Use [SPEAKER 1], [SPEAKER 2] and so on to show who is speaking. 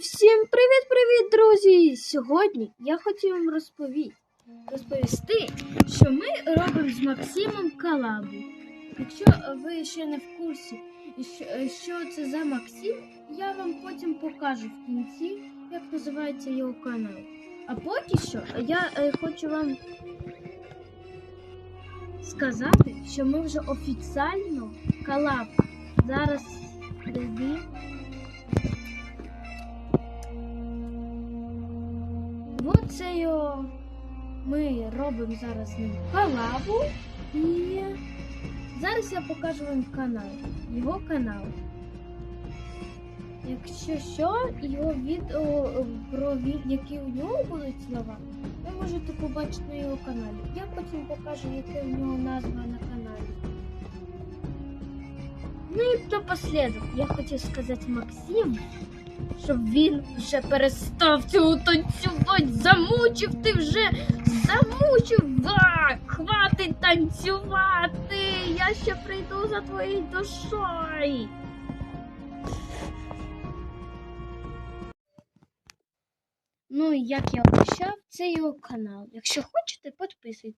[SPEAKER 1] Всім привіт-привіт, друзі! Сьогодні я хотів вам розповісти, що ми робимо з Максимом колабу. Якщо ви ще не в курсі, що, це за Максим, я вам потім покажу в кінці, як називається його канал. А поки що я е, хочу вам сказати, що ми вже офіціально колаб. Зараз його ми робимо зараз з ним колабу. І зараз я покажу вам канал. Його канал. Якщо що, його відео про від, які у нього будуть слова, ви можете побачити на його каналі. Я потім покажу, яке у нього назва на каналі. Ну і напослідок, я хотів сказати Максиму, щоб він вже перестав цього танцювати, замучив ти вже замучив. Так, хватить танцювати. Я ще прийду за твоєю душою. Ну і як я обіцяв, це його канал. Якщо хочете, підписуйтесь.